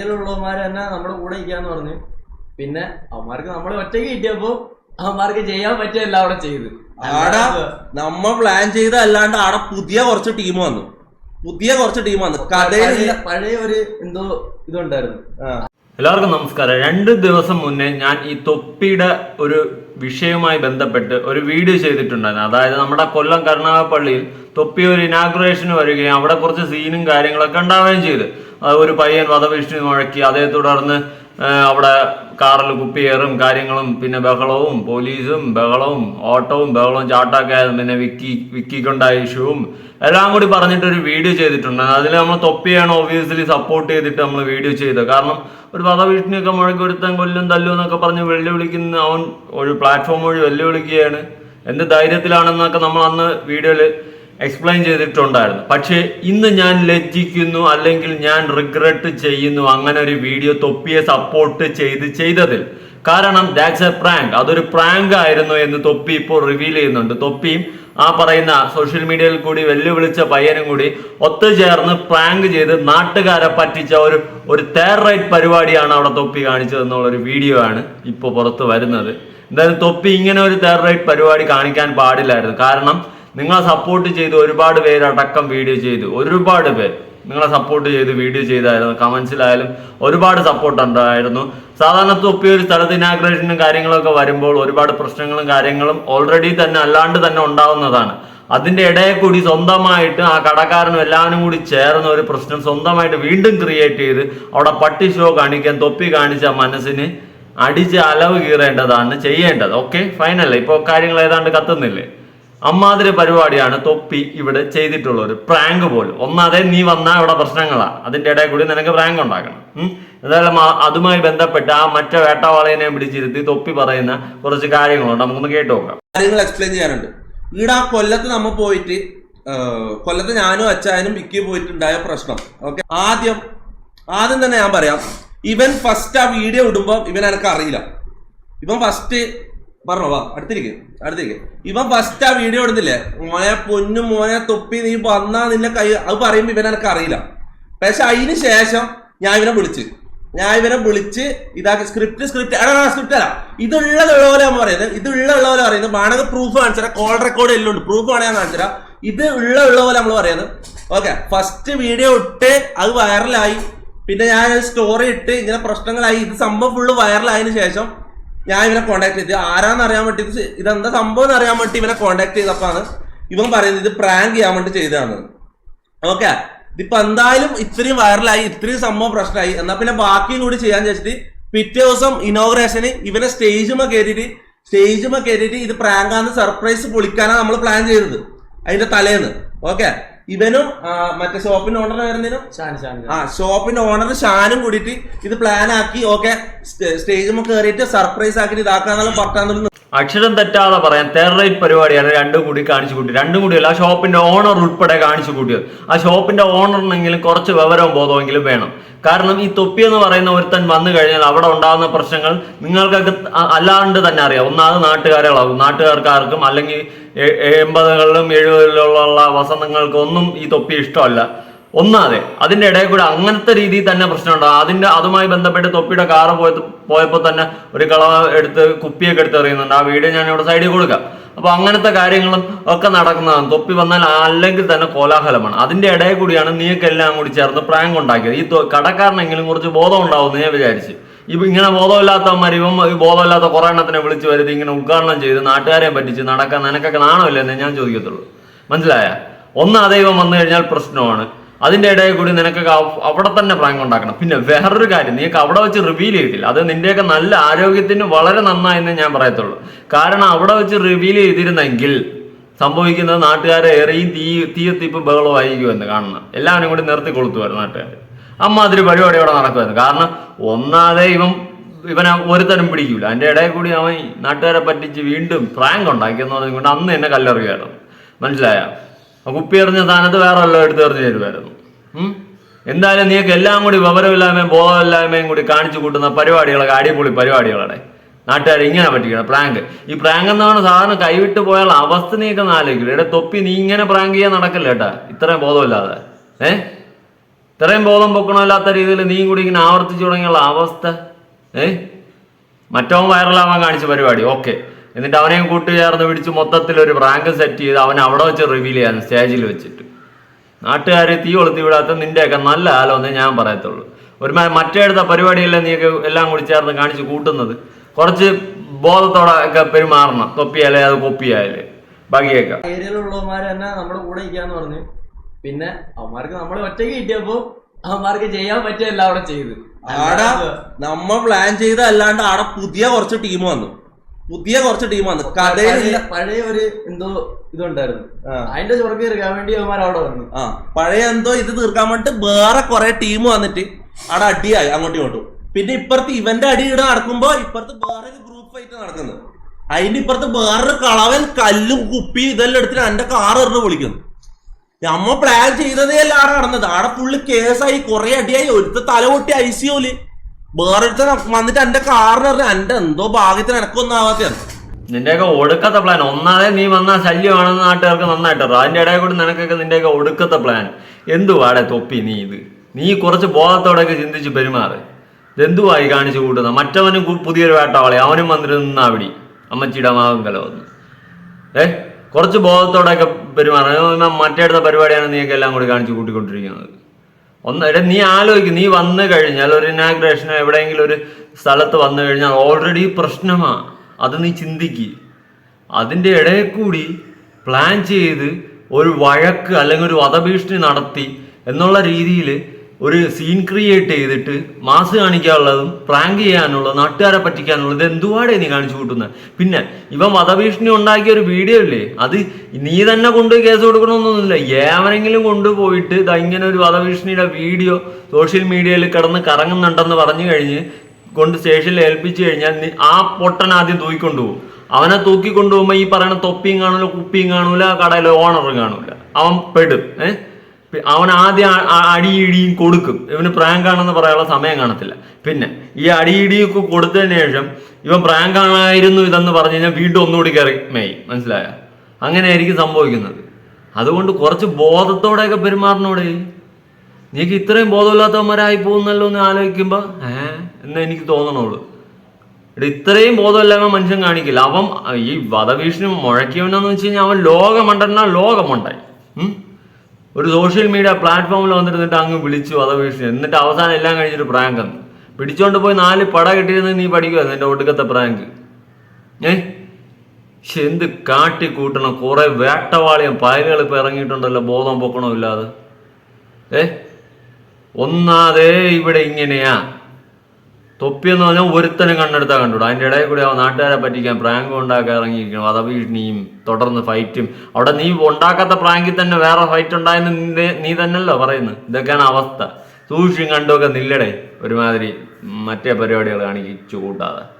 ഏരിയയിലുള്ളവന്മാർ തന്നെ നമ്മുടെ കൂടെ ഇരിക്കാന്ന് പറഞ്ഞു. പിന്നെ അവന്മാർക്ക് നമ്മളെ ഒറ്റയ്ക്ക് കിട്ടിയപ്പോ അവന്മാർക്ക് ചെയ്യാൻ പറ്റിയ എല്ലാം അവിടെ ചെയ്ത്. ആടെ നമ്മ പ്ലാൻ ചെയ്ത അല്ലാണ്ട് ആടെ പുതിയ കുറച്ച് ടീം വന്നു. പുതിയ കുറച്ച് ടീം വന്നു. കഥയിൽ പഴയ- ഒരു എന്തോ ഇതുണ്ടായിരുന്നു. എല്ലാവർക്കും നമസ്കാരം. രണ്ട് ദിവസം മുന്നേ ഞാൻ ഈ തൊപ്പിയുടെ ഒരു വിഷയവുമായി ബന്ധപ്പെട്ട് ഒരു വീഡിയോ ചെയ്തിട്ടുണ്ടായിരുന്നു. അതായത് നമ്മുടെ കൊല്ലം കരുണാകപ്പള്ളിയിൽ തൊപ്പി ഒരു ഇനാഗുറേഷന് വരികയും അവിടെ കുറച്ച് സീനും കാര്യങ്ങളൊക്കെ ഉണ്ടാവുകയും ചെയ്തു. ഒരു പയ്യൻ വധഭീഷണി മുഴക്കി. അതേ തുടർന്ന് അവിടെ കാറിൽ കുപ്പിയേറും കാര്യങ്ങളും പിന്നെ ബഹളവും പോലീസും ബഹളവും ഓട്ടവും ബഹളവും ചാട്ടൊക്കെ പിന്നെ വിക്കി വിക്കിക്കൊണ്ടായ ഇഷ്യൂവും എല്ലാം കൂടി പറഞ്ഞിട്ട് ഒരു വീഡിയോ ചെയ്തിട്ടുണ്ട്. അതിൽ നമ്മൾ തൊപ്പിയാണ് ഒബിയസ്ലി സപ്പോർട്ട് ചെയ്തിട്ട് നമ്മൾ വീഡിയോ ചെയ്തത്. കാരണം ഒരു വധഭീഷണിയൊക്കെ മുഴക്കി ഒരുത്തൻ കൊല്ലും തല്ലും എന്നൊക്കെ പറഞ്ഞ് വെല്ലുവിളിക്കുന്ന അവൻ ഒരു പ്ലാറ്റ്ഫോം വഴി വെല്ലുവിളിക്കുകയാണ്. എന്ത് ധൈര്യത്തിലാണെന്നൊക്കെ നമ്മൾ അന്ന് വീഡിയോയിൽ എക്സ്പ്ലെയിൻ ചെയ്തിട്ടുണ്ടായിരുന്നു. പക്ഷേ ഇന്ന് ഞാൻ ലജ്ജിക്കുന്നു അല്ലെങ്കിൽ ഞാൻ റിഗ്രറ്റ് ചെയ്യുന്നു അങ്ങനെ ഒരു വീഡിയോ തൊപ്പിയെ സപ്പോർട്ട് ചെയ്ത് ചെയ്തതിൽ. കാരണം ദാറ്റ്സ് എ പ്രാങ്ക് അതൊരു പ്രാങ്ക് ആയിരുന്നു എന്ന് തൊപ്പി ഇപ്പോൾ റിവീൽ ചെയ്യുന്നുണ്ട്. തൊപ്പിയും ആ പറയുന്ന സോഷ്യൽ മീഡിയയിൽ കൂടി വെല്ലുവിളിച്ച പയ്യനും കൂടി ഒത്തുചേർന്ന് പ്രാങ്ക് ചെയ്ത് നാട്ടുകാരെ പറ്റിച്ച ഒരു ഒരു തേറൈറ്റ് പരിപാടിയാണ് അവിടെ തൊപ്പി കാണിച്ചത് എന്നുള്ള ഒരു വീഡിയോ ആണ് ഇപ്പോൾ പുറത്ത് വരുന്നത്. എന്തായാലും തൊപ്പി ഇങ്ങനെ ഒരു തേറൈറ്റ് പരിപാടി കാണിക്കാൻ പാടില്ലായിരുന്നു. കാരണം നിങ്ങളെ സപ്പോർട്ട് ചെയ്ത് ഒരുപാട് പേര് അടക്കം വീഡിയോ ചെയ്തു. ഒരുപാട് പേർ നിങ്ങളെ സപ്പോർട്ട് ചെയ്ത് വീഡിയോ ചെയ്തായിരുന്നു. കമൻസിലായാലും ഒരുപാട് സപ്പോർട്ട് ഉണ്ടായിരുന്നു. സാധാരണ തൊപ്പി ഒരു സ്ഥലത്ത് ഇനാഗ്രേഷനും കാര്യങ്ങളൊക്കെ വരുമ്പോൾ ഒരുപാട് പ്രശ്നങ്ങളും കാര്യങ്ങളും ഓൾറെഡി തന്നെ അല്ലാണ്ട് തന്നെ ഉണ്ടാവുന്നതാണ്. അതിന്റെ ഇടയിൽ കൂടി സ്വന്തമായിട്ട് ആ കടക്കാരനും എല്ലാവരും കൂടി ചേർന്ന ഒരു പ്രശ്നം സ്വന്തമായിട്ട് വീണ്ടും ക്രിയേറ്റ് ചെയ്ത് അവിടെ പട്ടി ഷോ കാണിക്കാൻ തൊപ്പി കാണിച്ച മനസ്സിന് അടിച്ച് അലവ് കീറേണ്ടതാണ് ചെയ്യേണ്ടത്. ഓക്കെ ഫൈനല്ലേ ഇപ്പോൾ കാര്യങ്ങൾ ഏതാണ്ട് കത്തുന്നില്ലേ? അമ്മാതിരി പരിപാടിയാണ് തൊപ്പി ഇവിടെ ചെയ്തിട്ടുള്ള ഒരു പ്രാങ്ക് പോലും. ഒന്നാതെ നീ വന്നാൽ ഇവിടെ പ്രശ്നങ്ങളാ. അതിന്റെ ഇടയിൽ കൂടി നിനക്ക് പ്രാങ്ക് ഉണ്ടാക്കണം. എന്തായാലും അതുമായി ബന്ധപ്പെട്ട് ആ മറ്റേ വേട്ടവാളയനെ പിടിച്ചിരുത്തി തൊപ്പി പറയുന്ന കുറച്ച് കാര്യങ്ങളുണ്ട്. നമുക്കൊന്ന് കേട്ടു നോക്കാം. കാര്യങ്ങൾ എക്സ്പ്ലെയിൻ ചെയ്യാനുണ്ട്. ഇവിടെ ആ കൊല്ലത്ത് നമ്മൾ പോയിട്ട് കൊല്ലത്ത് ഞാനും അച്ചായനും വിക്കി പോയിട്ടുണ്ടായ പ്രശ്നം. ഓക്കെ? ആദ്യം ആദ്യം തന്നെ ഞാൻ പറയാം. ഇവൻ ഫസ്റ്റ് ആ വീഡിയോ ഇടുമ്പോൾ ഇവൻ എനിക്ക് അറിയില്ല. ഇവൻ ഫസ്റ്റ് പറഞ്ഞോ വാ അടുത്തിരിക്ക് അടുത്തിരിക്ക്. ഇവൻ ഫസ്റ്റ് ആ വീഡിയോ എടുത്തില്ലേ? മോനെ പൊന്നും മോനെ തൊപ്പി നീ വന്നാ നിന്നെ കൈ അത് പറയുമ്പോ ഇവൻ എനിക്ക് അറിയില്ല. പക്ഷെ അതിന് ശേഷം ഞാൻ ഇവനെ വിളിച്ച്. ഞാൻ ഇവനെ വിളിച്ച് ഇതാക്കി സ്ക്രിപ്റ്റ് സ്ക്രിപ്റ്റ് അടാ സ്ക്രിപ്റ്റ് അല്ല. ഇതുള്ളത് പോലെ നമ്മൾ പറയുന്നത്. ഇത് ഉള്ള ഉള്ള പോലെ പറയുന്നത്. വേണമെങ്കിൽ പ്രൂഫ് കാണിച്ചുതരാം കോൾ റെക്കോർഡ് എല്ലാം ഉണ്ട് പ്രൂഫ് വേണമെങ്കിൽ കാണിച്ചുതരാം ഇത് ഉള്ള ഉള്ള പോലെ നമ്മൾ പറയുന്നത്. ഓക്കെ ഫസ്റ്റ് വീഡിയോ ഇട്ട് അത് വൈറലായി പിന്നെ ഞാൻ സ്റ്റോറി ഇട്ട് ഇങ്ങനെ പ്രശ്നങ്ങളായി. ഇത് സംഭവം ഫുള്ള് വൈറലായതിനു ശേഷം ഞാൻ ഇവനെ കോണ്ടാക്ട് ചെയ്ത്. ആരാന്ന് അറിയാൻ വേണ്ടി ഇത് ഇതെന്താ സംഭവം എന്ന് അറിയാൻ വേണ്ടി ഇവനെ കോണ്ടാക്ട് ചെയ്തപ്പോഴാണ് ഇവൻ പറയുന്നത് ഇത് പ്രാങ്ക് ചെയ്യാൻ വേണ്ടി ചെയ്തതാണ്. ഓക്കെ ഇതിപ്പോ എന്തായാലും ഇത്രയും വൈറലായി ഇത്രയും സംഭവം പ്രശ്നമായി. എന്നാ പിന്നെ ബാക്കിയും കൂടി ചെയ്യാൻ വെച്ചിട്ട് പിറ്റേ ദിവസം ഇനോഗ്രേഷന് ഇവനെ സ്റ്റേജുമ കയറിയിട്ട് സ്റ്റേജുമ കയറിയിട്ട് ഇത് പ്രാങ്കാന്ന് സർപ്രൈസ് പൊളിക്കാനാണ് നമ്മൾ പ്ലാൻ ചെയ്തത്. അതിന്റെ തലേന്ന്. ഓക്കെ ഇവനും മറ്റേ ഷോപ്പിന്റെ ഓണർ വരുന്നതിനും ആ ഷോപ്പിന്റെ ഓണർ ഷാനും കൂടിയിട്ട് ഇത് പ്ലാൻ ആക്കി ഓക്കെ സ്റ്റേജ് കയറിയിട്ട് സർപ്രൈസ് ആക്കിയിട്ട് ഇതാക്കാന്നുള്ള പറഞ്ഞാൽ അക്ഷരം തെറ്റാതെ പറയാൻ തേർറൈറ്റ് പരിപാടിയാണ് രണ്ടും കൂടി കാണിച്ചു കൂട്ടി. രണ്ടും കൂടിയല്ല ആ ഷോപ്പിന്റെ ഓണർ ഉൾപ്പെടെ കാണിച്ചു കൂട്ടിയത്. ആ ഷോപ്പിന്റെ ഓണറിനെങ്കിലും കുറച്ച് വിവരവും ബോധമെങ്കിലും വേണം. കാരണം ഈ തൊപ്പി എന്ന് പറയുന്ന ഒരുത്തൻ വന്നു കഴിഞ്ഞാൽ അവിടെ ഉണ്ടാകുന്ന പ്രശ്നങ്ങൾ നിങ്ങൾക്കൊക്കെ അല്ലാണ്ട് തന്നെ അറിയാം. ഒന്നാമത് നാട്ടുകാരുകളാകും. നാട്ടുകാർക്കാർക്കും അല്ലെങ്കിൽ എൺപതുകളിലും എഴുപതിലുള്ള വസന്തങ്ങൾക്കൊന്നും ഈ തൊപ്പി ഇഷ്ടമല്ല. ഒന്നാതെ അതിന്റെ ഇടയിൽ കൂടെ അങ്ങനത്തെ രീതിയിൽ തന്നെ പ്രശ്നമുണ്ടാകും അതിന്റെ അതുമായി ബന്ധപ്പെട്ട് തൊപ്പിയുടെ കാറ് പോയ പോയപ്പോൾ തന്നെ ഒരു കളവ എടുത്ത് കുപ്പിയൊക്കെ എടുത്ത് എറിയുന്നുണ്ട്. ആ വീഡിയോ ഞാൻ ഇവിടെ സൈഡിൽ കൊടുക്കാം. അപ്പൊ അങ്ങനത്തെ കാര്യങ്ങളും ഒക്കെ നടക്കുന്നതാണ്. തൊപ്പി വന്നാൽ അല്ലെങ്കിൽ തന്നെ കോലാഹലമാണ്. അതിന്റെ ഇടയിൽ കൂടിയാണ് നീക്കെല്ലാം കൂടി ചേർന്ന് പ്രാങ്ക് ഉണ്ടാക്കിയത്. ഈ കടക്കാരനെങ്കിലും കുറച്ച് ബോധം ഉണ്ടാവും ഞാൻ വിചാരിച്ച്. ഇപ്പൊ ഇങ്ങനെ ബോധമില്ലാത്തവന്മാർ ഇവൻ ബോധമില്ലാത്ത കുറെ എണ്ണത്തിനെ വിളിച്ച് വരുത്തി ഇങ്ങനെ ഉദ്ഘാടനം ചെയ്ത് നാട്ടുകാരെ പറ്റിച്ച് നടക്കാൻ നിനക്കൊക്കെ നാണമില്ലെന്നേ ഞാൻ ചോദിക്കത്തുള്ളൂ. മനസ്സിലായ? ഒന്ന് ദൈവം വന്നു കഴിഞ്ഞാൽ പ്രശ്നമാണ്. അതിന്റെ ഇടയിൽ കൂടി നിനക്കൊക്കെ അവിടെ തന്നെ പ്രാങ്ക് ഉണ്ടാക്കണം. പിന്നെ വേറൊരു കാര്യം നീക്ക് അവിടെ വെച്ച് റിവീൽ ചെയ്തില്ല അത് നിന്റെയൊക്കെ നല്ല ആരോഗ്യത്തിന് വളരെ നന്നായെന്ന് ഞാൻ പറയത്തുള്ളൂ. കാരണം അവിടെ വെച്ച് റിവീൽ ചെയ്തിരുന്നെങ്കിൽ സംഭവിക്കുന്നത് നാട്ടുകാരെ ഏറെയും തീ തീയത്തിപ്പ് ബഹളമായിരിക്കുമെന്ന് കാണണം എല്ലാവരും കൂടി നിർത്തി കൊളുത്തുമായിരുന്നു നാട്ടുകാർ അമ്മാതിരി പരിപാടി അവിടെ നടക്കുമായിരുന്നു. കാരണം ഒന്നാതെ ഇവൻ ഇവനെ തരം പിടിക്കൂല. അതിന്റെ ഇടയിൽ കൂടി അവൻ നാട്ടുകാരെ പറ്റിച്ച് വീണ്ടും പ്രാങ്ക് ഉണ്ടാക്കിയെന്ന് പറഞ്ഞുകൊണ്ട് അന്ന് എന്നെ കല്ലെറിയായിരുന്നു മനസ്സിലായ? ആ കുപ്പി എറിഞ്ഞ സ്ഥാനത്ത് വേറെ വല്ലതും എടുത്ത് എറിഞ്ഞ് തരുമായിരുന്നു? എന്തായാലും നീക്ക് എല്ലാം കൂടി വിവരമില്ലായ്മയും ബോധമില്ലായ്മയും കൂടി കാണിച്ചു കൂട്ടുന്ന പരിപാടികളൊക്കെ അടിപൊളി പരിപാടികളാണ്. നാട്ടുകാർ ഇങ്ങനെ പറ്റിക്കണം പ്രാങ്ക് ഈ പ്രാങ്ക് എന്നാണ് സാധാരണ കൈവിട്ട് പോയാൽ അവസ്ഥ നീക്കം ആലോചിക്കില്ല. ഇവിടെ തൊപ്പി നീ ഇങ്ങനെ പ്രാങ്ക് ചെയ്യാൻ നടക്കില്ല കേട്ടാ ഇത്രയും ബോധമില്ലാതെ. ഏ? ഇത്രയും ബോധം പൊക്കണമില്ലാത്ത രീതിയിൽ നീ കൂടി ഇങ്ങനെ ആവർത്തിച്ചു തുടങ്ങിയുള്ള അവസ്ഥ. ഏ? മറ്റവൻ വൈറലാവാൻ കാണിച്ച പരിപാടി. ഓക്കെ എന്നിട്ട് അവനെയും കൂട്ടുചേർന്ന് പിടിച്ച് മൊത്തത്തിൽ ഒരു റാങ്ക് സെറ്റ് ചെയ്ത് അവൻ അവിടെ വെച്ച് റിവീൽ ചെയ്യാൻ സ്റ്റേജിൽ വെച്ചിട്ട്. നാട്ടുകാരെ തീ കൊളുത്തി വിടാത്ത നിന്റെയൊക്കെ നല്ല ആലോന്നേ ഞാൻ പറയത്തുള്ളൂ. ഒരു മറ്റേടുത്ത പരിപാടിയെല്ലാം നീയൊക്കെ എല്ലാം കൂടി ചേർന്ന് കാണിച്ച് കൂട്ടുന്നത്. കുറച്ച് ബോധത്തോടെ ഒക്കെ പെരുമാറണം. തൊപ്പിയാലേ അത് കൊപ്പിയായാലേ. ബാക്കിയൊക്കെ. ഏരിയയിലുള്ളവന്മാര് തന്നെ നമ്മുടെ കൂടെ ഇരിക്കാന്ന് പറഞ്ഞു. പിന്നെ അവന്മാർക്ക് നമ്മൾ ഒറ്റയ്ക്ക് കിട്ടിയപ്പോ അവന്മാർക്ക് ചെയ്യാൻ പറ്റിയല്ല അവിടെ ചെയ്ത്. ആടാ നമ്മ പ്ലാൻ ചെയ്ത അല്ലാണ്ട് ആടെ പുതിയ കുറച്ച് ടീം വന്നു. പുതിയ കുറച്ച് ടീമാണ്. കഥയിൽ പഴയ- ഒരു എന്തോ ഇതുണ്ടായിരുന്നു. അതിന്റെ ചുറക്ക് തീർക്കാൻ വേണ്ടി അവന്മാർ അവിടെ വന്നു. ആ. പഴയ എന്തോ ഇത് തീർക്കാൻ വേണ്ടിട്ട് വേറെ കുറെ ടീം വന്നിട്ട് അവിടെ അടിയായി അങ്ങോട്ടും ഇങ്ങോട്ടും. പിന്നെ ഇപ്പുറത്ത് ഇവന്റെ അടി ഇവിടെ നടക്കുമ്പോ ഇപ്പുറത്ത് വേറെ ഗ്രൂപ്പ് ഫൈറ്റ് നടക്കുന്നത് അതിന്റെ ഇപ്പുറത്ത് വേറൊരു കളവൻ കല്ലും കുപ്പി ഇതെല്ലാം എടുത്തിട്ട് എന്റെ കാർ എറിഞ്ഞ് വിളിക്കുന്നു. നമ്മ പ്ലാൻ ചെയ്തതേ അല്ല ആടെ നടന്നത്. ആടെ ഫുള്ള് കേസായി കുറെ അടിയായി. ഒരുത്ത തല പൊട്ടി ഐ വേറൊരുത്തൻ വന്നിട്ട് എന്റെ കാറിന് പറഞ്ഞു എന്റെ എന്തോ ഭാഗ്യത്തിന് എനക്കൊന്നും ആവാത്തയാണ് നിന്റെയൊക്കെ ഒടുക്കത്തെ പ്ലാൻ ഒന്നാതെ നീ വന്ന ശല്യമാണെന്ന് നാട്ടുകാർക്ക് നന്നായിട്ട് അതിന്റെ ഇടയിൽ കൂടി നിനക്കൊക്കെ നിന്റെയൊക്കെ ഒടുക്കത്തെ പ്ലാൻ എന്തുവാടെ തൊപ്പി നീ ഇത്? നീ കുറച്ച് ബോധത്തോടെയൊക്കെ ചിന്തിച്ച് പെരുമാറ്. ഇതെന്തുവായി കാണിച്ചു കൂട്ടുന്ന മറ്റവനും പുതിയൊരു വേട്ടാവളി അവനും വന്നിട്ട് നിന്നാവിടി അമ്മച്ചിയുടെ മാവും കലവന്നു. ഏ? കുറച്ച് ബോധത്തോടെയൊക്കെ പെരുമാറുക മറ്റേടുത്ത പരിപാടിയാണ് നീയൊക്കെ എല്ലാം കൂടി കാണിച്ചു കൂട്ടിക്കൊണ്ടിരിക്കുന്നത്. ഒന്ന് നീ ആലോചിക്കും നീ വന്നു കഴിഞ്ഞാൽ ഒരു ഇനാഗ്രേഷനോ എവിടെയെങ്കിലും ഒരു സ്ഥലത്ത് വന്നു കഴിഞ്ഞാൽ ഓൾറെഡി പ്രശ്നമാ. അത് നീ ചിന്തിക്ക്. അതിന്റെ ഇടയിൽ കൂടി പ്ലാൻ ചെയ്ത് ഒരു വഴക്ക് അല്ലെങ്കിൽ ഒരു വധഭീഷണി നടത്തി എന്നുള്ള രീതിയിൽ ഒരു സീൻ ക്രിയേറ്റ് ചെയ്തിട്ട് മാസ് കാണിക്കാനുള്ളതും പ്രാങ്ക് ചെയ്യാനുള്ളതും നാട്ടുകാരെ പറ്റിക്കാനുള്ളത് എന്തുവാടെ നീ കാണിച്ചു കൂട്ടുന്നത് പിന്നെ ഇവ വധഭീഷണി ഉണ്ടാക്കിയ ഒരു വീഡിയോ ഇല്ലേ? അത് നീ തന്നെ കൊണ്ട് കേസ് കൊടുക്കണമെന്നൊന്നുമില്ല. ഏവനെങ്കിലും കൊണ്ടുപോയിട്ട് ഇതാ ഇങ്ങനെ ഒരു വധഭീഷണിയുടെ വീഡിയോ സോഷ്യൽ മീഡിയയിൽ കിടന്ന് കറങ്ങുന്നുണ്ടെന്ന് പറഞ്ഞു കഴിഞ്ഞ് കൊണ്ട് സ്റ്റേഷനിൽ ഏൽപ്പിച്ചു കഴിഞ്ഞാൽ ആ പൊട്ടൻ ആദ്യം തൂക്കിക്കൊണ്ടുപോകും അവനെ തൂക്കിക്കൊണ്ടുപോകുമ്പോൾ ഈ പറയുന്ന തൊപ്പിയും കാണൂല കുപ്പിയും കാണൂല കടയിലെ ഓണറും കാണൂല. അവൻ പെടും ഏഹ് അവൻ ആദ്യം അടിയിടിയും കൊടുക്കും. ഇവന് പ്രാങ്ക് ആണെന്ന് പറയാനുള്ള സമയം കാണത്തില്ല. പിന്നെ ഈ അടിയിടിയൊക്കെ കൊടുത്തതിന് ശേഷം ഇവൻ പ്രാങ്ക് ആണായിരുന്നു ഇതെന്ന് പറഞ്ഞു കഴിഞ്ഞാൽ വീണ്ടും ഒന്നുകൂടി കയറി മേയ്. മനസ്സിലായ? അങ്ങനെയായിരിക്കും സംഭവിക്കുന്നത്. അതുകൊണ്ട് കുറച്ച് ബോധത്തോടെയൊക്കെ പെരുമാറണോടെ? നീക്ക് ഇത്രയും ബോധമില്ലാത്തവന്മാരായി പോകുന്നല്ലോ എന്ന് ആലോചിക്കുമ്പോൾ ഏ എന്ന് എനിക്ക് തോന്നണുള്ളൂ. ഇത്രയും ബോധമില്ലായ്മ മനുഷ്യൻ കാണിക്കില്ല. അവൻ ഈ വധഭീഷണി മുഴക്കിയവനെന്ന് വെച്ച് കഴിഞ്ഞാൽ അവൻ ലോകമുണ്ടെന്നാ ലോകമുണ്ടായി? ഒരു സോഷ്യൽ മീഡിയ പ്ലാറ്റ്ഫോമിൽ വന്നിരുന്നിട്ട് അങ്ങ് വിളിച്ചു വധഭീഷണി എന്നിട്ട് അവസാനം എല്ലാം കഴിഞ്ഞിട്ട് പ്രാങ്ക് എന്ന് പിടിച്ചോണ്ട് പോയി നാല് പട കിട്ടിയിരുന്നത് നീ പഠിക്കുമായിരുന്നു എന്റെ ഒടുക്കത്തെ പ്രാങ്ക്. ഏ? എന്ത് കാട്ടി കൂട്ടണം കുറെ വേട്ടവാളിയും പയറുകൾ ഇപ്പൊ ഇറങ്ങിയിട്ടുണ്ടല്ലോ ബോധം പൊക്കണമില്ലാതെ. ഏ? ഒന്നാതെ ഇവിടെ ഇങ്ങനെയാ. തൊപ്പിയെന്ന് പറഞ്ഞാൽ ഒരുത്തനും കണ്ണെടുത്താൽ കണ്ടുകൂടാ. അതിന്റെ ഇടയിൽ കൂടി ആ നാട്ടുകാരെ പറ്റിക്കാൻ പ്രാങ്ക് ഉണ്ടാക്കാൻ ഇറങ്ങിയിരിക്കണം. വധഭീഷണിയും തുടർന്ന് ഫൈറ്റും. അവിടെ നീ ഉണ്ടാക്കാത്ത പ്രാങ്കിൽ തന്നെ വേറെ ഫൈറ്റ് ഉണ്ടായെന്ന് നീ തന്നെയല്ലോ പറയുന്നത്. ഇതൊക്കെയാണ് അവസ്ഥ. സൂക്ഷിച്ചും കണ്ടുമൊക്കെ നില്ലടേ. ഒരുമാതിരി മറ്റേ പരിപാടികൾ കാണിച്ചു കൂട്ടാതെ.